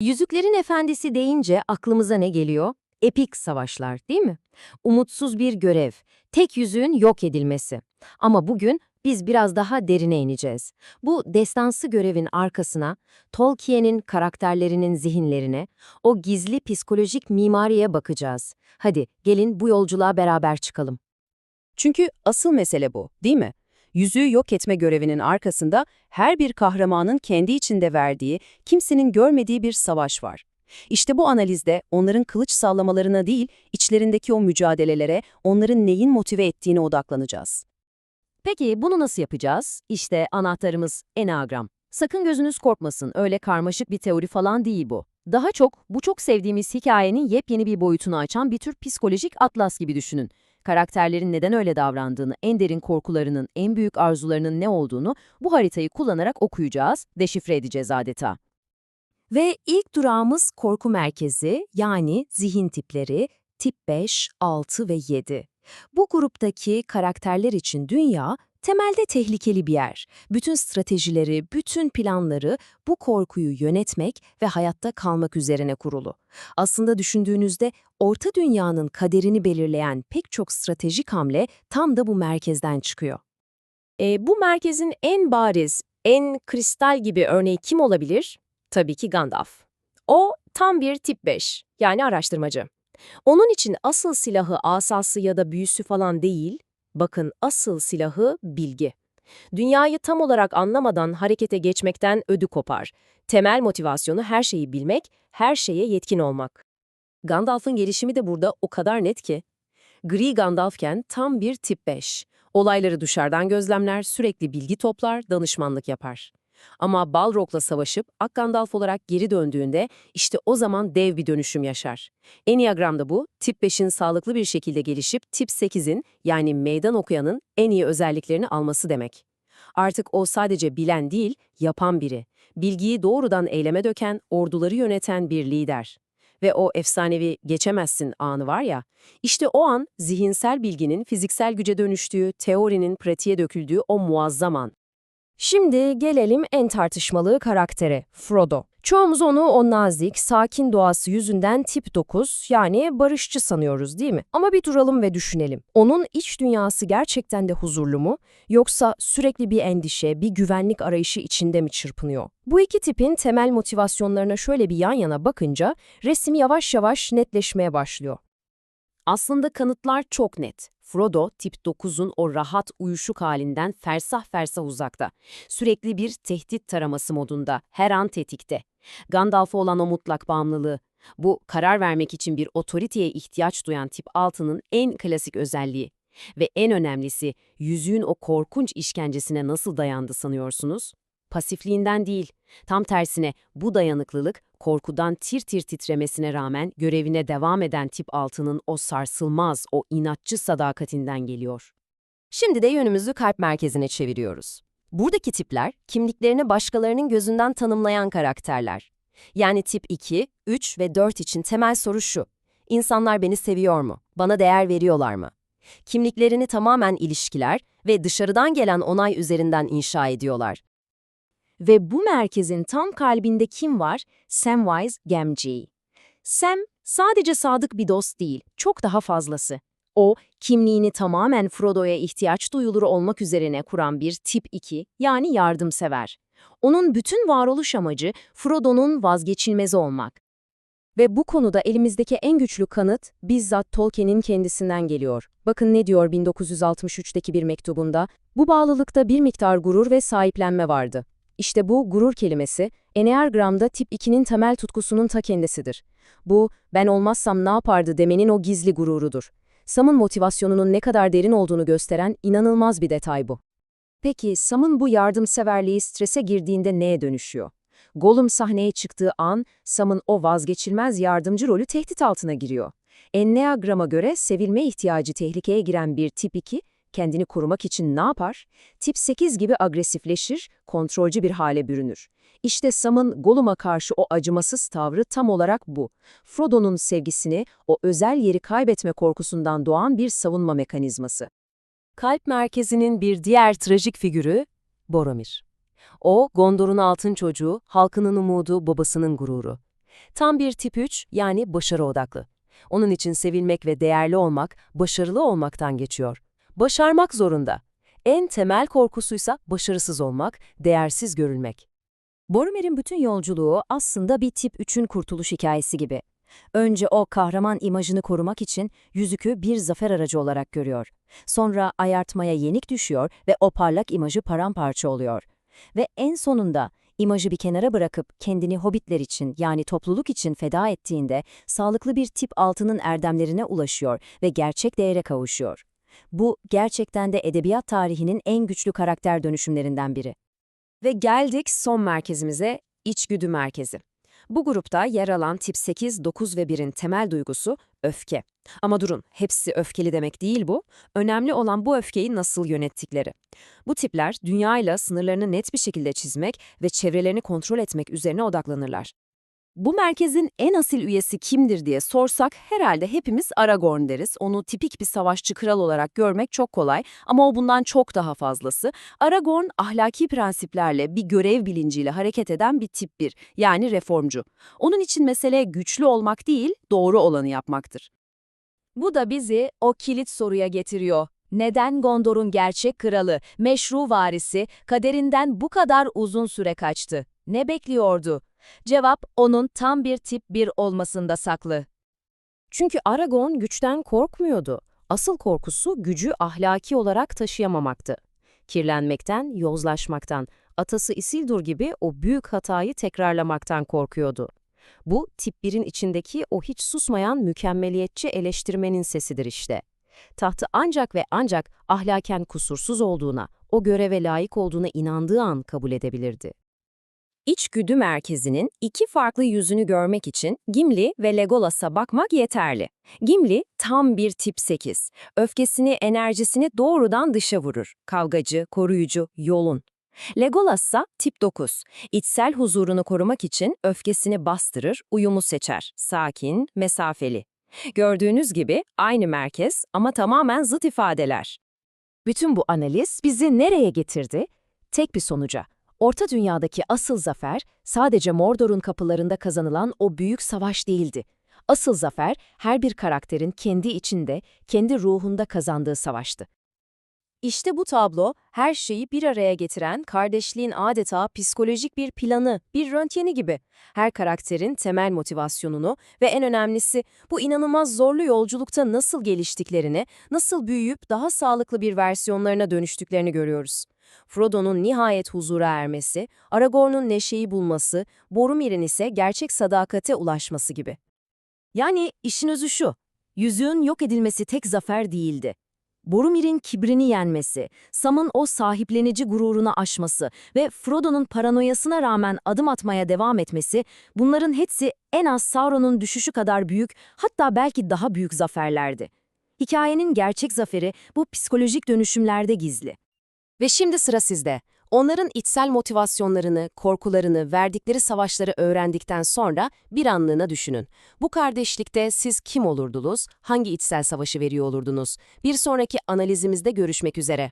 Yüzüklerin Efendisi deyince aklımıza ne geliyor? Epik savaşlar, değil mi? Umutsuz bir görev, tek yüzüğün yok edilmesi. Ama bugün biz biraz daha derine ineceğiz. Bu destansı görevin arkasına, Tolkien'in karakterlerinin zihinlerine, o gizli psikolojik mimariye bakacağız. Hadi gelin bu yolculuğa beraber çıkalım. Çünkü asıl mesele bu, değil mi? Yüzüğü yok etme görevinin arkasında her bir kahramanın kendi içinde verdiği, kimsenin görmediği bir savaş var. İşte bu analizde onların kılıç sallamalarına değil, içlerindeki o mücadelelere, onların neyin motive ettiğine odaklanacağız. Peki bunu nasıl yapacağız? İşte anahtarımız Enneagram. Sakın gözünüz korkmasın, öyle karmaşık bir teori falan değil bu. Daha çok, bu çok sevdiğimiz hikayenin yepyeni bir boyutunu açan bir tür psikolojik atlas gibi düşünün. Karakterlerin neden öyle davrandığını, en derin korkularının, en büyük arzularının ne olduğunu bu haritayı kullanarak okuyacağız, deşifre edeceğiz adeta. Ve ilk durağımız korku merkezi yani zihin tipleri tip 5, 6 ve 7. Bu gruptaki karakterler için dünya temelde tehlikeli bir yer. Bütün stratejileri, bütün planları bu korkuyu yönetmek ve hayatta kalmak üzerine kurulu. Aslında düşündüğünüzde Orta Dünya'nın kaderini belirleyen pek çok stratejik hamle tam da bu merkezden çıkıyor. E, bu merkezin en bariz, en kristal gibi örneği kim olabilir? Tabii ki Gandalf. O tam bir tip 5, yani araştırmacı. Onun için asıl silahı asası ya da büyüsü falan değil, bakın asıl silahı bilgi. Dünyayı tam olarak anlamadan harekete geçmekten ödü kopar. Temel motivasyonu her şeyi bilmek, her şeye yetkin olmak. Gandalf'ın gelişimi de burada o kadar net ki. Gri Gandalfken tam bir tip 5. Olayları dışarıdan gözlemler, sürekli bilgi toplar, danışmanlık yapar. Ama Balrog'la savaşıp Ak Gandalf olarak geri döndüğünde işte o zaman dev bir dönüşüm yaşar. Enneagram'da bu, tip 5'in sağlıklı bir şekilde gelişip tip 8'in yani meydan okuyanın en iyi özelliklerini alması demek. Artık o sadece bilen değil, yapan biri. Bilgiyi doğrudan eyleme döken, orduları yöneten bir lider. Ve o efsanevi geçemezsin anı var ya, işte o an zihinsel bilginin fiziksel güce dönüştüğü, teorinin pratiğe döküldüğü o muazzam an. Şimdi gelelim en tartışmalı karaktere, Frodo. Çoğumuz onu o nazik, sakin doğası yüzünden tip 9 yani barışçı sanıyoruz değil mi? Ama bir duralım ve düşünelim. Onun iç dünyası gerçekten de huzurlu mu? Yoksa sürekli bir endişe, bir güvenlik arayışı içinde mi çırpınıyor? Bu iki tipin temel motivasyonlarına şöyle bir yan yana bakınca resim yavaş yavaş netleşmeye başlıyor. Aslında kanıtlar çok net. Frodo, tip 9'un o rahat uyuşuk halinden fersah fersah uzakta. Sürekli bir tehdit taraması modunda, her an tetikte. Gandalf'a olan o mutlak bağımlılığı. Bu, karar vermek için bir otoriteye ihtiyaç duyan tip 6'nın en klasik özelliği. Ve en önemlisi, yüzüğün o korkunç işkencesine nasıl dayandı sanıyorsunuz? Pasifliğinden değil, tam tersine bu dayanıklılık, korkudan tir tir titremesine rağmen görevine devam eden tip 6'nın o sarsılmaz, o inatçı sadakatinden geliyor. Şimdi de yönümüzü kalp merkezine çeviriyoruz. Buradaki tipler, kimliklerini başkalarının gözünden tanımlayan karakterler. Yani tip 2, 3 ve 4 için temel soru şu. İnsanlar beni seviyor mu? Bana değer veriyorlar mı? Kimliklerini tamamen ilişkiler ve dışarıdan gelen onay üzerinden inşa ediyorlar. Ve bu merkezin tam kalbinde kim var? Samwise Gamgee. Sam sadece sadık bir dost değil, çok daha fazlası. O, kimliğini tamamen Frodo'ya ihtiyaç duyulur olmak üzerine kuran bir tip 2, yani yardımsever. Onun bütün varoluş amacı Frodo'nun vazgeçilmezi olmak. Ve bu konuda elimizdeki en güçlü kanıt bizzat Tolkien'in kendisinden geliyor. Bakın ne diyor 1963'teki bir mektubunda, bu bağlılıkta bir miktar gurur ve sahiplenme vardı. İşte bu gurur kelimesi, Enneagram'da tip 2'nin temel tutkusunun ta kendisidir. Bu, ben olmazsam ne yapardı demenin o gizli gururudur. Sam'ın motivasyonunun ne kadar derin olduğunu gösteren inanılmaz bir detay bu. Peki Sam'ın bu yardımseverliği strese girdiğinde neye dönüşüyor? Gollum sahneye çıktığı an Sam'ın o vazgeçilmez yardımcı rolü tehdit altına giriyor. Enneagram'a göre sevilme ihtiyacı tehlikeye giren bir tip 2, kendini korumak için ne yapar? Tip 8 gibi agresifleşir, kontrolcü bir hale bürünür. İşte Sam'ın Gollum'a karşı o acımasız tavrı tam olarak bu. Frodo'nun sevgisini, o özel yeri kaybetme korkusundan doğan bir savunma mekanizması. Kalp merkezinin bir diğer trajik figürü Boromir. O, Gondor'un altın çocuğu, halkının umudu, babasının gururu. Tam bir tip 3 yani başarı odaklı. Onun için sevilmek ve değerli olmak, başarılı olmaktan geçiyor. Başarmak zorunda. En temel korkusuysa başarısız olmak, değersiz görülmek. Boromir'in bütün yolculuğu aslında bir tip 3'ün kurtuluş hikayesi gibi. Önce o kahraman imajını korumak için yüzükü bir zafer aracı olarak görüyor. Sonra ayartmaya yenik düşüyor ve o parlak imajı paramparça oluyor. Ve en sonunda imajı bir kenara bırakıp kendini hobbitler için yani topluluk için feda ettiğinde sağlıklı bir tip altının erdemlerine ulaşıyor ve gerçek değere kavuşuyor. Bu gerçekten de edebiyat tarihinin en güçlü karakter dönüşümlerinden biri. Ve geldik son merkezimize, içgüdü merkezi. Bu grupta yer alan tip 8, 9 ve 1'in temel duygusu öfke. Ama durun, hepsi öfkeli demek değil bu. Önemli olan bu öfkeyi nasıl yönettikleri. Bu tipler dünyayla sınırlarını net bir şekilde çizmek ve çevrelerini kontrol etmek üzerine odaklanırlar. Bu merkezin en asil üyesi kimdir diye sorsak herhalde hepimiz Aragorn deriz. Onu tipik bir savaşçı kral olarak görmek çok kolay ama o bundan çok daha fazlası. Aragorn ahlaki prensiplerle bir görev bilinciyle hareket eden bir tip bir yani reformcu. Onun için mesele güçlü olmak değil doğru olanı yapmaktır. Bu da bizi o kilit soruya getiriyor. Neden Gondor'un gerçek kralı, meşru varisi kaderinden bu kadar uzun süre kaçtı? Ne bekliyordu? Cevap onun tam bir tip 1 olmasında saklı. Çünkü Aragorn güçten korkmuyordu. Asıl korkusu gücü ahlaki olarak taşıyamamaktı. Kirlenmekten, yozlaşmaktan, atası Isildur gibi o büyük hatayı tekrarlamaktan korkuyordu. Bu tip 1'in içindeki o hiç susmayan mükemmeliyetçi eleştirmenin sesidir işte. Tahtı ancak ve ancak ahlaken kusursuz olduğuna, o göreve layık olduğuna inandığı an kabul edebilirdi. İçgüdü merkezinin iki farklı yüzünü görmek için Gimli ve Legolas'a bakmak yeterli. Gimli tam bir tip 8. Öfkesini, enerjisini doğrudan dışa vurur. Kavgacı, koruyucu, yolun. Legolas ise tip 9. İçsel huzurunu korumak için öfkesini bastırır, uyumu seçer. Sakin, mesafeli. Gördüğünüz gibi aynı merkez ama tamamen zıt ifadeler. Bütün bu analiz bizi nereye getirdi? Tek bir sonuca. Orta Dünya'daki asıl zafer sadece Mordor'un kapılarında kazanılan o büyük savaş değildi. Asıl zafer her bir karakterin kendi içinde, kendi ruhunda kazandığı savaştı. İşte bu tablo her şeyi bir araya getiren kardeşliğin adeta psikolojik bir planı, bir röntgeni gibi. Her karakterin temel motivasyonunu ve en önemlisi bu inanılmaz zorlu yolculukta nasıl geliştiklerini, nasıl büyüyüp daha sağlıklı bir versiyonlarına dönüştüklerini görüyoruz. Frodo'nun nihayet huzura ermesi, Aragorn'un neşeyi bulması, Boromir'in ise gerçek sadakate ulaşması gibi. Yani işin özü şu, yüzüğün yok edilmesi tek zafer değildi. Boromir'in kibrini yenmesi, Sam'ın o sahiplenici gururunu aşması ve Frodo'nun paranoyasına rağmen adım atmaya devam etmesi, bunların hepsi en az Sauron'un düşüşü kadar büyük, hatta belki daha büyük zaferlerdi. Hikayenin gerçek zaferi bu psikolojik dönüşümlerde gizli. Ve şimdi sıra sizde. Onların içsel motivasyonlarını, korkularını, verdikleri savaşları öğrendikten sonra bir anlığına düşünün. Bu kardeşlikte siz kim olurdunuz, hangi içsel savaşı veriyor olurdunuz? Bir sonraki analizimizde görüşmek üzere.